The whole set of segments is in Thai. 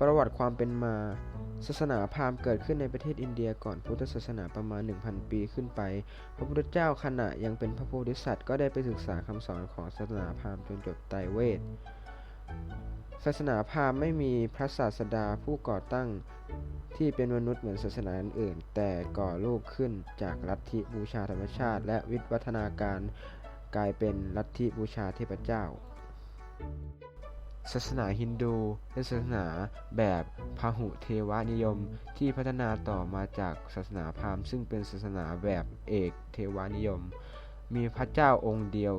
ประวัติความเป็นมา ศาสนาพราหมณ์เกิดขึ้นในประเทศอินเดียก่อนพุทธศาสนาประมาณ 1,000 ปีขึ้นไป พระพุทธเจ้าขณะยังเป็นพระโพธิสัตว์ก็ได้ไปศึกษาคำสอนของศาสนาพราหมณ์จนจบไตรเวท ศาสนาพราหมณ์ไม่มีพระศาสดาผู้ก่อตั้งที่เป็นมนุษย์เหมือนศาสนาอื่น แต่ก่อรูปขึ้นจากลัทธิบูชาธรรมชาติ และวิวัฒนาการกลายเป็นลัทธิบูชาเทพเจ้า ศาสนาฮินดูเป็นศาสนาแบบพหุเทวนิยมที่พัฒนาต่อมาจากศาสนาพราหมณ์ซึ่งเป็นศาสนาแบบเอกเทวนิยม มีพระเจ้าองค์เดียว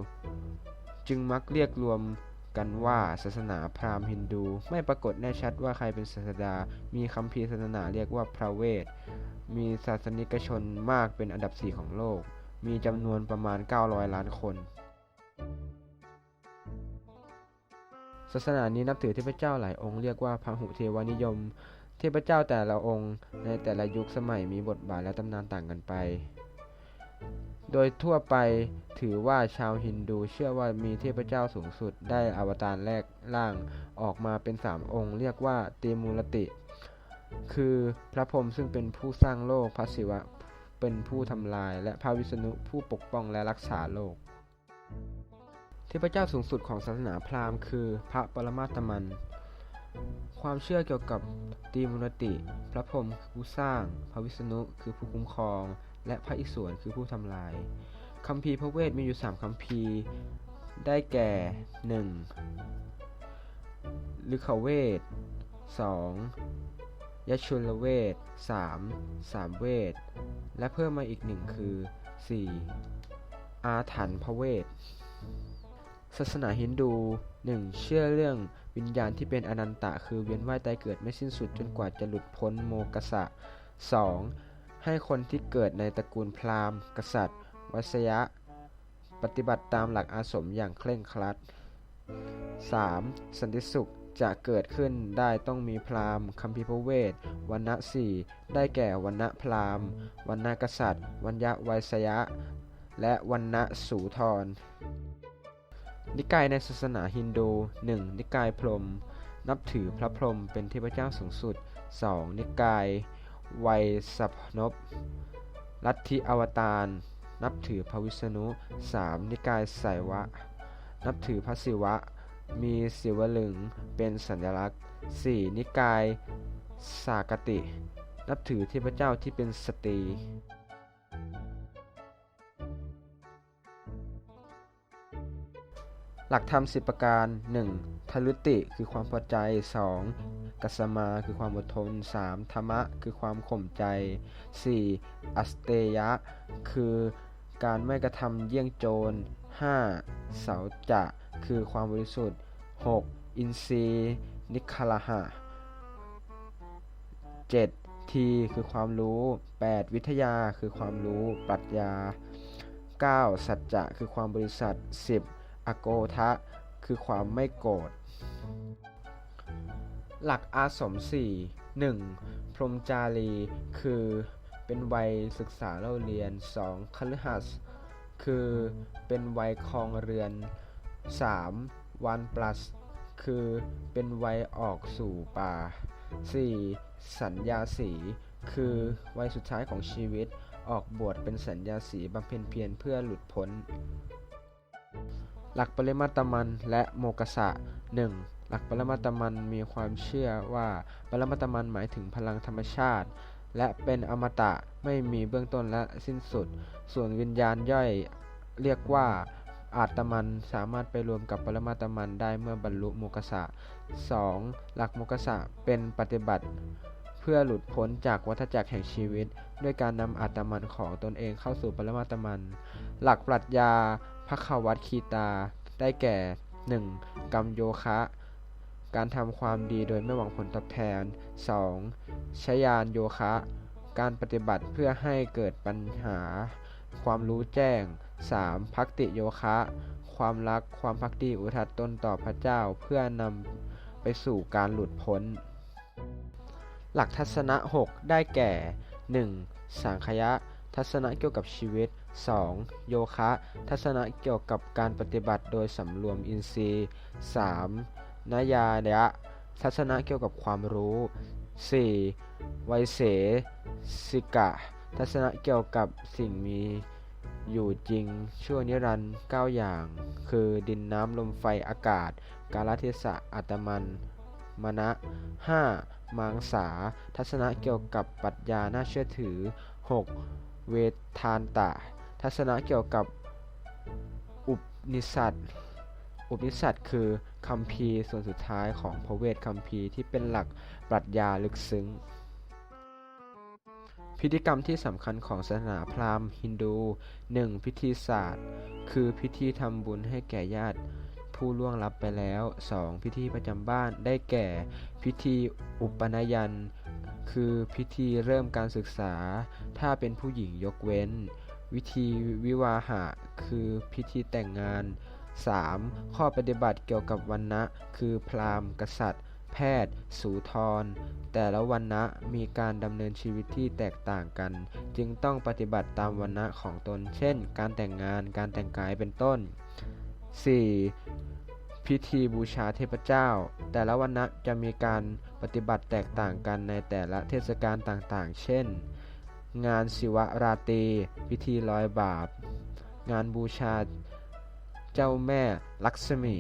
จึงมักเรียกรวมกันว่าศาสนาพราหมณ์ฮินดู ไม่ปรากฏแน่ชัดว่าใครเป็นศาสดา มีคัมภีร์ศาสนาเรียกว่าพระเวท มีศาสนิกชนมากเป็นอันดับสี่ของโลก มีจำนวนประมาณ 900 ล้านคน ศาสนานี้นับถือเทพเจ้าหลายองค์เรียกว่าพหุเทวนิยม เทพเจ้าแต่ละองค์ในแต่ละยุคสมัยมีบทบาทและตำนานต่างกันไป โดยทั่วไปถือว่าชาวฮินดูเชื่อว่ามีเทพเจ้าสูงสุดได้อวตารแรกล่างออกมาเป็นสามองค์ เรียกว่าเตมูลติ คือพระพรหมซึ่งเป็นผู้สร้างโลกพระศิวะเป็นผู้ทำลาย และพระวิษณุผู้ปกป้องและรักษาโลก เทพเจ้าสูงสุดของศาสนาพราหมณ์คือพระปรมาตมัน ความเชื่อเกี่ยวกับตีมุนติ พระพรหมคือผู้สร้าง พระวิษณุคือผู้คุ้มครอง และพระอิศวรคือผู้ทำลายคัมภีร์พระเวทมีอยู่ 3คัมภีร์ได้แก่ 1. ฤขเวท 2. ยชุลเวท 3. สามเวท และเพิ่มมาอีกหนึ่งคือ 4. อาถรรพ์พระเวท ศาสนาฮินดู 1. เชื่อเรื่องวิญญาณที่เป็นอนันตะ คือเวียนว่ายตายเกิดไม่สิ้นสุดจนกว่าจะหลุดพ้นโมกษะ 2. ให้คนที่เกิดในตระกูลพราหมณ์ กษัตริย์ วัสยะ ปฏิบัติตามหลักอาสมอย่างเคร่งครัด 3. สันติสุขจะเกิดขึ้นได้ต้องมีพราหมณ์คัมภีร์พระเวทวันณะสี่ได้แก่วันณะพราหมณ์วันณะกษัตริย์วันยะไวยสยะ และวันณะสูทร นิกายในศาสนาฮินดู 1. นิกายพรหมนับถือพระพรหมเป็นเทพเจ้าสูงสุด 2. นิกายไวยสัพนพลัทธิอวตาร นับถือพระวิษณุ 3. นิกายไสยวะ นับถือพระศิวะ มีศิวลึงเป็นสัญลักษณ์ 4. นิกายสากติ นับถือเทพเจ้าที่เป็นสตรี หลักธรรมสิบประการ 1. ทลุติคือความพอใจ 2. กัสมาคือความอดทน 3. ธรรมะคือความข่มใจ 4. อัสเตยะ คือการไม่กระทำเยี่ยงโจร 5. เสาจะ คือความบริสุทธิ์ 6. อินทรีย์นิคลหะ 7. ทีคือความรู้ 8. วิทยาคือความรู้ ปรัชญา 9. สัจจะคือความบริสัทธิ์ 10. อโกทะ คือความไม่โกรธ หลักอาสม4 1. พรหมจารี คือเป็นวัยศึกษาเล่าเรียน 2. คฤหัสถ์คือเป็นวัยครองเรือน 3. วันปลัส คือเป็นวัยออกสู่ป่า 4. สัญญาสี คือวัยสุดท้ายของชีวิตออกบวชเป็นสัญญาสีบำเพ็ญเพียรเพื่อหลุดพ้น หลักปริมาตรมันและโมกษะ 1. หลักปรมาตรมันมีความเชื่อว่าปรมาตรมันหมายถึงพลังธรรมชาติ และเป็นอมตะไม่มีเบื้องต้นและสิ้นสุด ส่วนวิญญาณย่อยเรียกว่าอาตมันสามารถไปรวมกับปรมาตมันได้เมื่อบรรลุโมกษะ 2. หลักโมกษะเป็นปฏิบัติ เพื่อหลุดพ้นจากวัฏจักรแห่งชีวิต ด้วยการนำอาตมันของตนเองเข้าสู่ปรมาตมัน หลักปรัชญาภควัตคีตา ได้แก่ 1. กรรมโยคะ การทำความดีโดยไม่หวังผลตอบแทน 2. ชยานโยคะ การปฏิบัติเพื่อให้เกิดปัญหา ความรู้แจ้ง 3. พักติโยคะ ความรักความพักดีอุทัตตนต่อพระเจ้าเพื่อนำไปสู่การหลุดพ้น หลักทัศนะ 6 ได้แก่ 1. สังขยะ ทัศนะเกี่ยวกับชีวิต 2. โยคะ ทัศนะเกี่ยวกับการปฏิบัติโดยสำรวมอินทรีย์ 3. นายายะ ทัศนะเกี่ยวกับความรู้ 4. ไวยเสสิกะ ทัศนะเกี่ยวกับสิ่งมีอยู่จริงชั่วนิรันดร์9อย่าง คือดินน้ำลมไฟอากาศ กาลเทศะอัตมัน มณะ 5. มังสา ทัศนะเกี่ยวกับปรัชญาน่าเชื่อถือ 6. เวทานตะ ทัศนะเกี่ยวกับอุปนิสัตอุปนิสัตคือคัมภีร์ส่วนสุดท้ายของพระเวทคัมภีร์ที่เป็นหลักปรัชญาลึกซึ้ง พิธีกรรมที่สำคัญของศาสนาพราหมณ์ฮินดู 1. พิธีศาสตร์ คือพิธีทำบุญให้แก่ญาติ ผู้ล่วงลับไปแล้ว 2. พิธีประจำบ้านได้แก่ พิธีอุปนยัน คือพิธีเริ่มการศึกษา ถ้าเป็นผู้หญิงยกเว้น วิธีวิวาหะ คือพิธีแต่งงาน 3. ข้อปฏิบัติเกี่ยวกับวันนะคือพราหมณ์ กษัตริย์ แพทย์ สูทร แต่ละวันนะมีการดำเนินชีวิตที่แตกต่างกัน จึงต้องปฏิบัติตามวันนะของตน เช่น การแต่งงาน การแต่งกายเป็นต้น 4. พิธีบูชาเทพเจ้า แต่ละวันนะจะมีการปฏิบัติแตกต่างกันในแต่ละเทศกาลต่างๆ เช่น งานศิวราตรีพิธีลอยบาป งานบูชาเจ้าแม่ลักษมี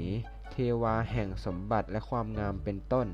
เทวาแห่งสมบัติและความงามเป็นต้น